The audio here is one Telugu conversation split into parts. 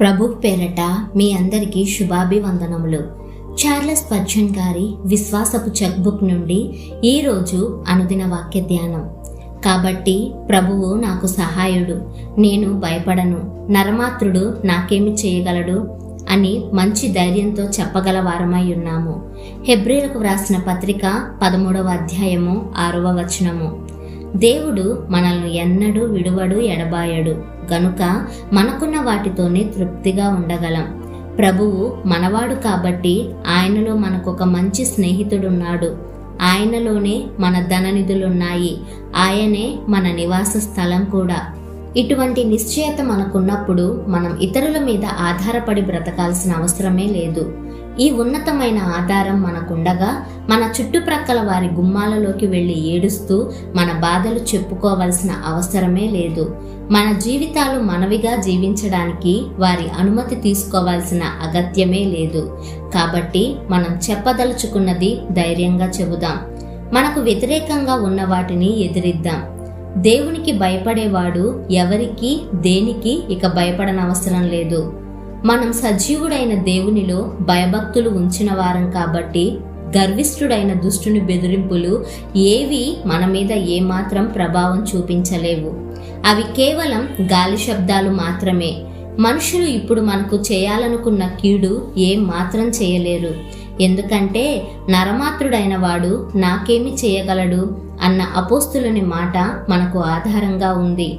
ప్రభు పేరట మీ అందరికీ శుభాభివందనములు. చార్లెస్ పర్జన్ గారి విశ్వాసపు చెక్బుక్ నుండి ఈరోజు అనుదిన వాక్య ధ్యానం. కాబట్టి ప్రభువు నాకు సహాయుడు నేను భయపడను నరమాత్రుడు నాకేమి చేయగలడు అని మంచి ధైర్యంతో చెప్పగల వారమై ఉన్నాము. హెబ్రిలకు వ్రాసిన పత్రిక పదమూడవ అధ్యాయము ఆరవ వచనము. దేవుడు మనల్ని ఎన్నడూ విడువడు ఎడబాయడు. గనుక మనకున్న వాటితోనే తృప్తిగా ఉండగలం. ప్రభువు మనవాడు కాబట్టి ఆయనలో మనకొక మంచి స్నేహితుడున్నాడు. ఆయనలోనే మన ధననిధులున్నాయి. ఆయనే మన నివాస స్థలం కూడా. ఇటువంటి నిశ్చయత మనకున్నప్పుడు మనం ఇతరుల మీద ఆధారపడి బ్రతకాల్సిన అవసరమే లేదు. ఈ ఉన్నతమైన ఆధారం మనకుండగా మన చుట్టుప్రక్కల వారి గుమ్మాలలోకి వెళ్ళి ఏడుస్తూ మన బాధలు చెప్పుకోవలసిన అవసరమే లేదు. మన జీవితాలు మనవిగా జీవించడానికి వారి అనుమతి తీసుకోవాల్సిన అగత్యమే లేదు. కాబట్టి మనం చెప్పదలుచుకున్నది ధైర్యంగా చెబుదాం. మనకు వ్యతిరేకంగా ఉన్న వాటిని ఎదిరిద్దాం. దేవునికి భయపడేవాడు ఎవరికి దేనికి ఇక భయపడనవసరం లేదు. మనం సజీవుడైన దేవునిలో భయభక్తులు ఉంచిన వారం కాబట్టి గర్విష్ఠుడైన దుష్టుని బెదిరింపులు ఏవి మన మీద ఏమాత్రం ప్రభావం చూపించలేవు. అవి కేవలం గాలి శబ్దాలు మాత్రమే. మనుషులు ఇప్పుడు మనకు చేయాలనుకున్న కీడు ఏం మాత్రం చేయలేరు. ఎందుకంటే నరమాత్రుడైన వాడు నాకేమి చేయగలడు? అన్న అపోస్తులని మాట మనకు ఆధారంగా ఉంది.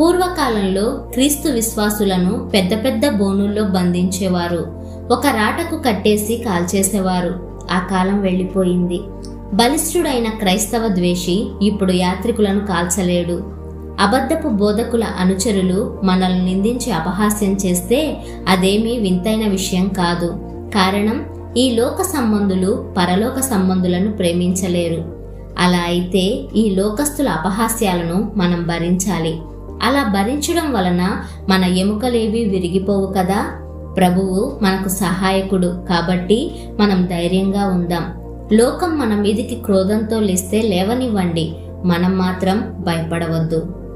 పూర్వకాలంలో క్రీస్తు విశ్వాసులను పెద్ద పెద్ద బోనుల్లో బంధించేవారు. ఒక రాటకు కట్టేసి కాల్చేసేవారు. ఆ కాలం వెళ్ళిపోయింది. బలిష్ఠుడైన క్రైస్తవ ద్వేషి ఇప్పుడు యాత్రికులను కాల్చలేడు. అబద్ధపు బోధకుల అనుచరులు మనల్ని నిందించి అపహాస్యం చేస్తే అదేమీ వింతైన విషయం కాదు. కారణం ఈ లోక సంబంధులు పరలోక సంబంధులను ప్రేమించలేరు. అలా అయితే ఈ లోకస్తుల అపహాస్యాలను మనం భరించాలి. అలా భరించడం వలన మన ఎముకలేవి విరిగిపోవు కదా? ప్రభువు మనకు సహాయకుడు కాబట్టి మనం ధైర్యంగా ఉందాం. లోకం మన మీదికి క్రోధంతో లేస్తే లేవనివ్వండి. మనం మాత్రం భయపడవద్దు.